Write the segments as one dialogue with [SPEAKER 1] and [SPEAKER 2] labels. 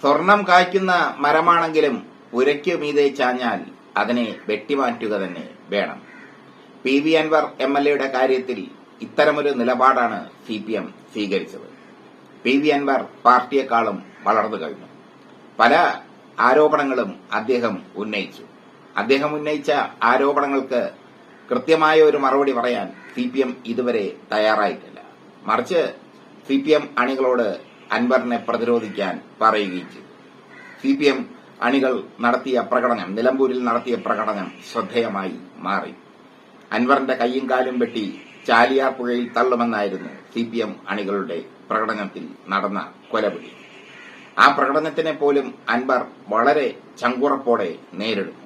[SPEAKER 1] സ്വർണം കായ്ക്കുന്ന മരമാണെങ്കിലും ഉരയ്ക്കു മീതെ ചാഞ്ഞാൽ അതിനെ വെട്ടിമാറ്റുക തന്നെ വേണം. P V Anvar M L എയുടെ കാര്യത്തിൽ ഇത്തരമൊരു നിലപാടാണ് സി പി എം സ്വീകരിച്ചത്. പി വി അൻവർ പാർട്ടിയെക്കാളും വളർന്നു കഴിഞ്ഞു. പല ആരോപണങ്ങളും അദ്ദേഹം ഉന്നയിച്ചു. അദ്ദേഹം ഉന്നയിച്ച ആരോപണങ്ങൾക്ക് കൃത്യമായ ഒരു മറുപടി പറയാൻ സി പി എം ഇതുവരെ തയ്യാറായിട്ടില്ല. മറിച്ച് സി പി എം അണികളോട് അൻവറിനെ പ്രതിരോധിക്കാൻ പറയുകയും ചെയ്തു. സി പി എം അണികൾ നടത്തിയ പ്രകടനം നിലമ്പൂരിൽ നടത്തിയ പ്രകടനം ശ്രദ്ധേയമായി മാറി. അൻവറിന്റെ കൈയും കാലും വെട്ടി ചാലിയാർ പുഴയിൽ തള്ളുമെന്നായിരുന്നു സി പി എം അണികളുടെ പ്രകടനത്തിൽ നടന്ന കൊലപിടി ആ പ്രകടനത്തിനെ പോലും അൻവർ വളരെ ചങ്കുറപ്പോടെ നേരിടും.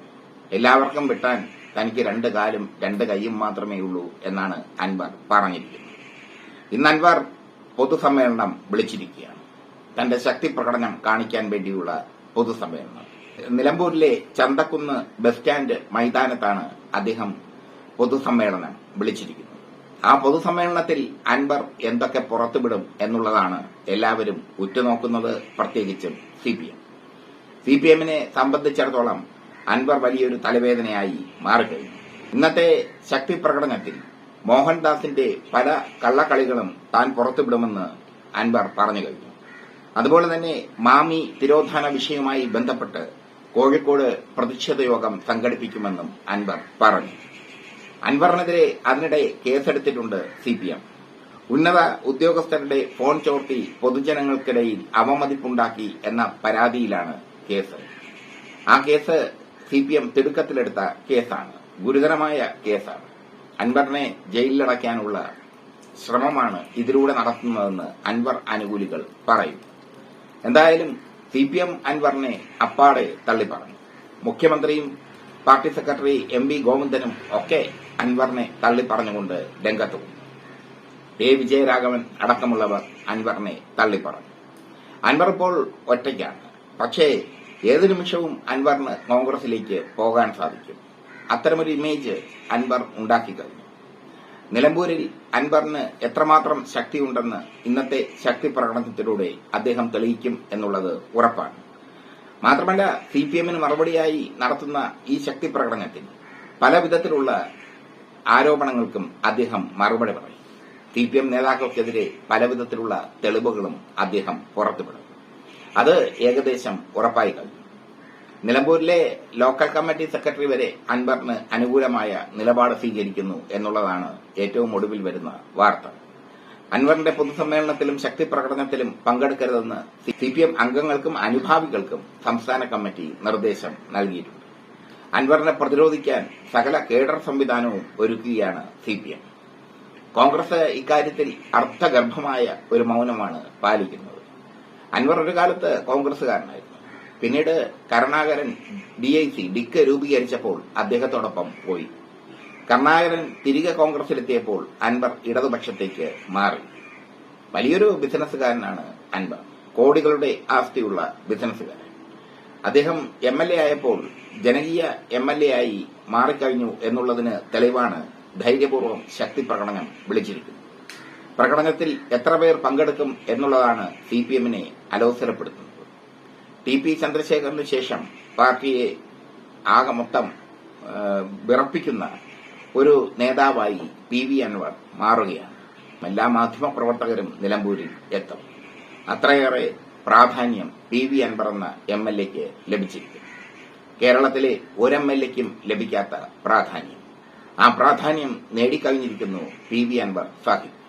[SPEAKER 1] എല്ലാവർക്കും വിട്ടാൻ തനിക്ക് രണ്ട് കാലും രണ്ട് കൈയും മാത്രമേ ഉള്ളൂ എന്നാണ് അൻവർ പറഞ്ഞിരിക്കുന്നത്. ഇന്ന് അൻവർ പൊതുസമ്മേളനം വിളിച്ചിരിക്കുകയാണ്. തന്റെ ശക്തി പ്രകടനം കാണിക്കാൻ വേണ്ടിയുള്ള പൊതുസമ്മേളനം. നിലമ്പൂരിലെ ചന്തക്കുന്ന് ബസ് സ്റ്റാൻഡ് മൈതാനത്താണ് അദ്ദേഹം പൊതുസമ്മേളനം വിളിച്ചിരിക്കുന്നത്. ആ പൊതുസമ്മേളനത്തിൽ അൻവർ എന്തൊക്കെ പുറത്തുവിടും എന്നുള്ളതാണ് എല്ലാവരും ഉറ്റുനോക്കുന്നത് പ്രത്യേകിച്ചും C P M. C P എമ്മിനെ സംബന്ധിച്ചിടത്തോളം അൻവർ വലിയൊരു തലവേദനയായി മാറിക്കഴിഞ്ഞു ഇന്നത്തെ ശക്തി പ്രകടനത്തിൽ മോഹൻദാസിന്റെ പല കള്ളക്കളികളും താൻ പുറത്തുവിടുമെന്ന് അൻവർ പറഞ്ഞു കഴിഞ്ഞു. അതുപോലെ തന്നെ മാമി തിരോധാന വിഷയവുമായി ബന്ധപ്പെട്ട് കോഴിക്കോട് പ്രതിഷേധ യോഗം സംഘടിപ്പിക്കുമെന്നും അൻവർ പറഞ്ഞു. അൻവറിനെതിരെ അതിനിടെ കേസെടുത്തിട്ടുണ്ട് സിപിഎം. ഉന്നത ഉദ്യോഗസ്ഥരുടെ ഫോൺ ചോർത്തി പൊതുജനങ്ങൾക്കിടയിൽ അവമതിപ്പുണ്ടാക്കി എന്ന പരാതിയിലാണ് കേസ്. ആ കേസ് സിപിഎം തിടുക്കത്തിലെടുത്ത കേസാണ്. ഗുരുതരമായ കേസാണ്. അൻവറിനെ ജയിലിലടയ്ക്കാനുള്ള ശ്രമമാണ് ഇതിലൂടെ നടത്തുന്നതെന്ന് അൻവർ അനുകൂലികൾ പറയും. എന്തായാലും സി പി എം അൻവറിനെ അപ്പാടെ തള്ളിപ്പറഞ്ഞു. മുഖ്യമന്ത്രിയും പാർട്ടി സെക്രട്ടറി എം വി ഗോവിന്ദനും ഒക്കെ അൻവറിനെ തള്ളിപ്പറഞ്ഞുകൊണ്ട് രംഗത്തു. എ വിജയരാഘവൻ അടക്കമുള്ളവർ അൻവറിനെ തള്ളിപ്പറഞ്ഞു. അൻവർ ഇപ്പോൾ ഒറ്റയ്ക്കാണ്. പക്ഷേ ഏത് നിമിഷവും അൻവറിന് കോൺഗ്രസിലേക്ക് പോകാൻ സാധിക്കും. അത്തരമൊരു ഇമേജ് അൻവർ ഉണ്ടാക്കി കഴിഞ്ഞു. നിലമ്പൂരിൽ അൻവറിന് എത്രമാത്രം ശക്തിയുണ്ടെന്ന് ഇന്നത്തെ ശക്തി പ്രകടനത്തിലൂടെ അദ്ദേഹം തെളിയിക്കും എന്നുള്ളത് ഉറപ്പാണ്. മാത്രമല്ല സി പി എമ്മിന് മറുപടിയായി നടത്തുന്ന ഈ ശക്തി പ്രകടനത്തിൽ പല വിധത്തിലുള്ള ആരോപണങ്ങൾക്കും അദ്ദേഹം മറുപടി പറയും. സി പി എം നേതാക്കൾക്കെതിരെ പല വിധത്തിലുള്ള തെളിവുകളും അദ്ദേഹം പുറത്തുവിടും. അത് ഏകദേശം ഉറപ്പായി കഴിഞ്ഞു. നിലമ്പൂരിലെ ലോക്കൽ കമ്മിറ്റി സെക്രട്ടറി വരെ അൻവറിന് അനുകൂലമായ നിലപാട് സ്വീകരിക്കുന്നു എന്നുള്ളതാണ് ഏറ്റവും ഒടുവിൽ വരുന്ന വാർത്ത. അൻവറിന്റെ പൊതുസമ്മേളനത്തിലും ശക്തി പ്രകടനത്തിലും പങ്കെടുക്കരുതെന്ന് സിപിഎം അംഗങ്ങൾക്കും അനുഭാവികൾക്കും സംസ്ഥാന കമ്മിറ്റി നിർദ്ദേശം നൽകിയിട്ടുണ്ട്. അൻവറിനെ പ്രതിരോധിക്കാൻ സകല കേഡർ സംവിധാനവും ഒരുക്കുകയാണ് സിപിഎം. കോൺഗ്രസ് ഇക്കാര്യത്തിൽ അർത്ഥഗർഭമായ ഒരു മൗനമാണ് പാലിക്കുന്നത്. അൻവർ ഒരു കാലത്ത് കോൺഗ്രസുകാരനായിരുന്നു പിന്നീട് കരുണാകരൻ ഡി ഐ സി ഡിക്ക് രൂപീകരിച്ചപ്പോൾ അദ്ദേഹത്തോടൊപ്പം പോയി. കരുണാകരൻ തിരികെ കോൺഗ്രസിലെത്തിയപ്പോൾ അൻവർ ഇടതുപക്ഷത്തേക്ക് മാറി. വലിയൊരു ബിസിനസ്സുകാരനാണ് അൻവർ. കോടികളുടെ ആസ്തിയുള്ള ബിസിനസ്സുകാരൻ. അദ്ദേഹം എം എൽ എ ആയപ്പോൾ ജനകീയ എം എൽ എ ആയി മാറിക്കഴിഞ്ഞു എന്നുള്ളതിന് തെളിവാണ് ധൈര്യപൂർവം ശക്തി പ്രകടനം വിളിച്ചിരിക്കുന്നത്. പ്രകടനത്തിൽ എത്ര പേർ പങ്കെടുക്കും എന്നുള്ളതാണ് സി പി എമ്മിനെ അലോസരപ്പെടുത്തുന്നത്. ടി പി ചന്ദ്രശേഖറിന് ശേഷം പാർട്ടിയെ ആകെ മൊത്തം വിറപ്പിക്കുന്ന ഒരു നേതാവായി പി വി അൻവർ മാറുകയാണ്. എല്ലാ മാധ്യമ പ്രവർത്തകരും നിലമ്പൂരിൽ എത്തും. അത്രയേറെ പ്രാധാന്യം പി വി അൻവർ എന്ന എം എൽ എക്ക് ലഭിച്ചിരിക്കും. കേരളത്തിലെ ഒരു എം എൽ എക്കും ലഭിക്കാത്ത പ്രാധാന്യം. ആ പ്രാധാന്യം നേടിക്കഴിഞ്ഞിരിക്കുന്നു പി വി അൻവർ സാഹിബ്.